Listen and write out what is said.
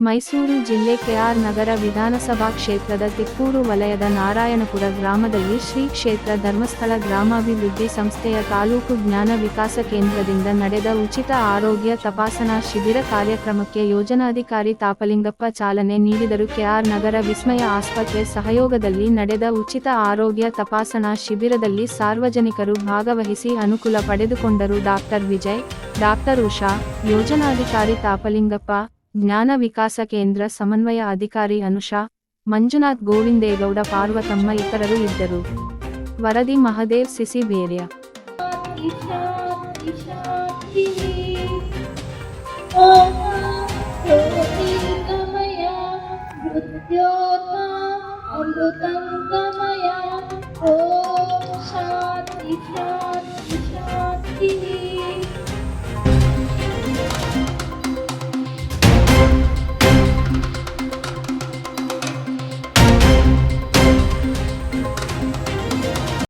ಮೈಸೂರು ಜಿಲ್ಲೆ ಕೆಆರ್ ನಗರ ವಿಧಾನಸಭಾ ಕ್ಷೇತ್ರದ ತಿಪ್ಪೂರು ವಲಯದ ನಾರಾಯಣಪುರ ಗ್ರಾಮದಲ್ಲಿ ಶ್ರೀ ಕ್ಷೇತ್ರ ಧರ್ಮಸ್ಥಳ ಗ್ರಾಮಾಭಿವೃದ್ಧಿ ಸಂಸ್ಥೆಯ ತಾಲೂಕು ಜ್ಞಾನ ವಿಕಾಸ ಕೇಂದ್ರದಿಂದ ನಡೆದ ಉಚಿತ ಆರೋಗ್ಯ ತಪಾಸಣಾ ಶಿಬಿರ ಕಾರ್ಯಕ್ರಮಕ್ಕೆ ಯೋಜನಾಧಿಕಾರಿ ತಾಪಲಿಂಗಪ್ಪ ಚಾಲನೆ ನೀಡಿದರು. ಕೆಆರ್ ನಗರ ವಿಸ್ಮಯ ಆಸ್ಪತ್ರೆ ಸಹಯೋಗದಲ್ಲಿ ನಡೆದ ಉಚಿತ ಆರೋಗ್ಯ ತಪಾಸಣಾ ಶಿಬಿರದಲ್ಲಿ ಸಾರ್ವಜನಿಕರು ಭಾಗವಹಿಸಿ ಅನುಕೂಲ ಪಡೆದುಕೊಂಡರು ಡಾಕ್ಟರ್ ವಿಜಯ್, ಡಾಕ್ಟರ್ ಉಷಾ, ಯೋಜನಾಧಿಕಾರಿ ತಾಪಲಿಂಗಪ್ಪ ಜ್ಞಾನ ವಿಕಾಸ ಕೇಂದ್ರ ಸಮನ್ವಯ ಅಧಿಕಾರಿ ಅನುಷಾ, ಮಂಜುನಾಥ್ ಗೋವಿಂದೇಗೌಡ, ಪಾರ್ವತಮ್ಮ ಇತರರು ಇದ್ದರು. ವರದಿ ಮಹದೇವ್ ಸಿಸಿಬೇರ್ಯ ಅಮೃತಂಗಮಯ ಓ ಶಾಂತಿ